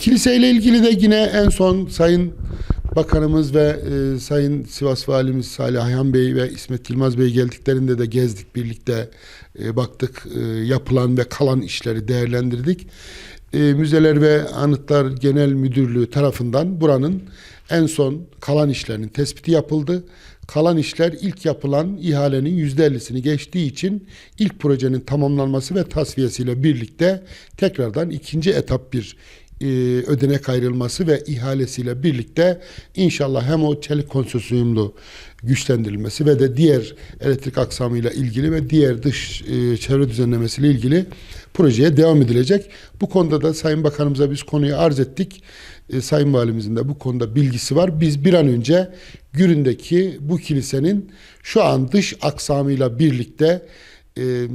kiliseyle ilgili de yine en son Sayın Bakanımız ve e, Sayın Sivas Valimiz Salih Ayhan Bey ve İsmet Yılmaz Bey geldiklerinde de gezdik birlikte e, baktık e, yapılan ve kalan işleri değerlendirdik. E, Müzeler ve Anıtlar Genel Müdürlüğü tarafından buranın en son kalan işlerinin tespiti yapıldı. Kalan işler ilk yapılan ihalenin yüzde ellisini geçtiği için ilk projenin tamamlanması ve tasfiyesiyle birlikte tekrardan ikinci etap bir e, ödenek ayrılması ve ihalesiyle birlikte inşallah hem o çelik konsorsiyumlu güçlendirilmesi ve de diğer elektrik aksamıyla ilgili ve diğer dış e, çevre düzenlemesiyle ilgili projeye devam edilecek. Bu konuda da Sayın Bakanımıza biz konuyu arz ettik. E, Sayın Valimizin de bu konuda bilgisi var. Biz bir an önce Gürün'deki bu kilisenin şu an dış aksamıyla birlikte e,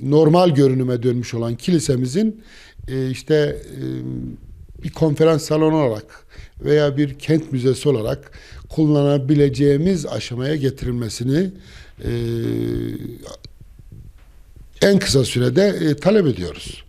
normal görünüme dönmüş olan kilisemizin e, işte e, bir konferans salonu olarak veya bir kent müzesi olarak kullanabileceğimiz aşamaya getirilmesini e, en kısa sürede talep ediyoruz.